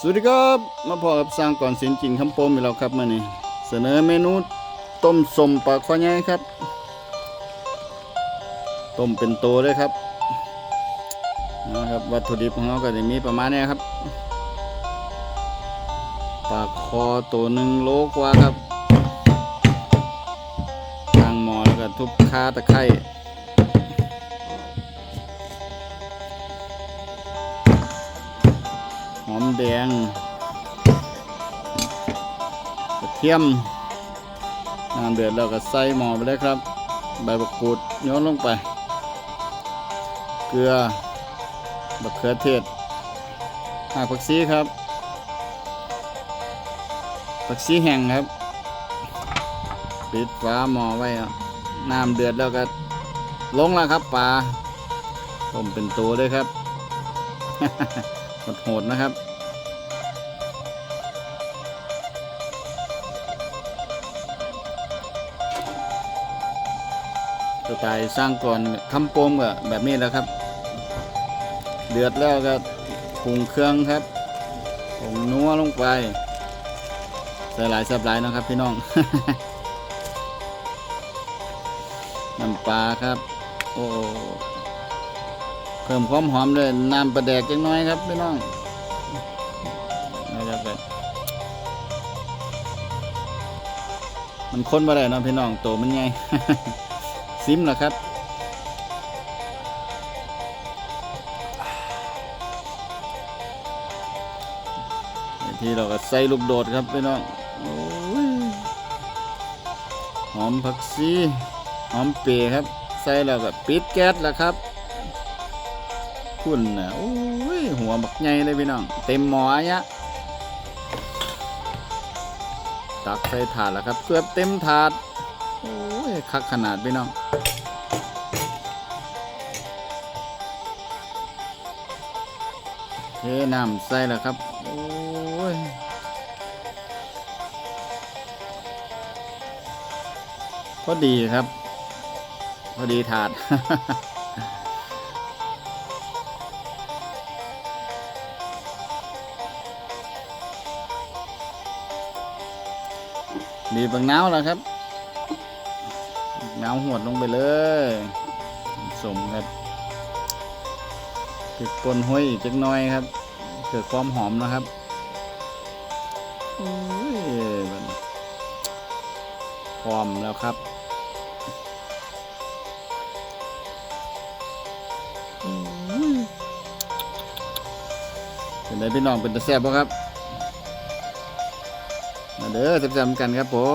สวัสดีครับมาพอกับสร้างก่อนสินกินคำโปมอีกแล้วครับมื่อนี้เสนอเมนูต้มสมปลาข้อใหญ่ครับ ต้มเป็นโตเลยครับนะครับวัตถุดิบของเราก็จะมีประมาณนี้ครับปลาคอตัวหนึ่งโลกว่าครับตั้งหม้อแล้วก็ทุบขาตะไคร้ หอมแดงกระเทียมน้ำเดือดแล้วก็ใส่หม้อไปเลยครับ ใบบักกูดโยนลงไป เกลือบักเขือเทศหากผักชีครับผักชีแห้งครับ ปิดฝาหม้อไว้ครับน้ำเดือดแล้วก็ลงแล้วครับปลาต้มเป็นตัวเลยครับ โหดๆนะครับสไตล์สร้างก่อนคำโปมก็แบบนี้แล้วครับ เดือดแล้วก็ปรุงเครื่องครับผงนัวลงไปใส่หลายสับหลายนะครับพี่น้อง น้ำปลาครับ โอ้ เพิ่มความหอมเลยน้ำปลาแดกจังน้อยครับพี่น้องนะครับมันค้นมาได้นะพี่น้องโตมันไงซิมเหรอครับที่เราก็ใส่ลูกโดดครับพี่น้องอหอมผักชีหอมเปรย์ครับ ใส่แล้วก็ปิดแก๊สแล้วครับ คุณนะโอ้ยหัวบักใหญ่เลยพี่น้อง เต็มหมออะเนี่ยตักใส่ถาดแล้วครับเกือบเต็มถาด โอ้ยคักขนาดพี่น้องเทน้ำใส่แล้วครับ โอ้ยพอดีครับ พอดีถาด บีบบางน้าวแล้วครับน้าวหวดลงไปเลยสมครับพริกป่นห้อยอีกจักหน้อยครับ เกิดความหอมนะครับโอ้ยมันพร้อมแล้วครับโอ้ยเป็นไงพี่น้องเป็นตะแซ่บบ่ครับ มาเด้อแซ่บๆกันครับผม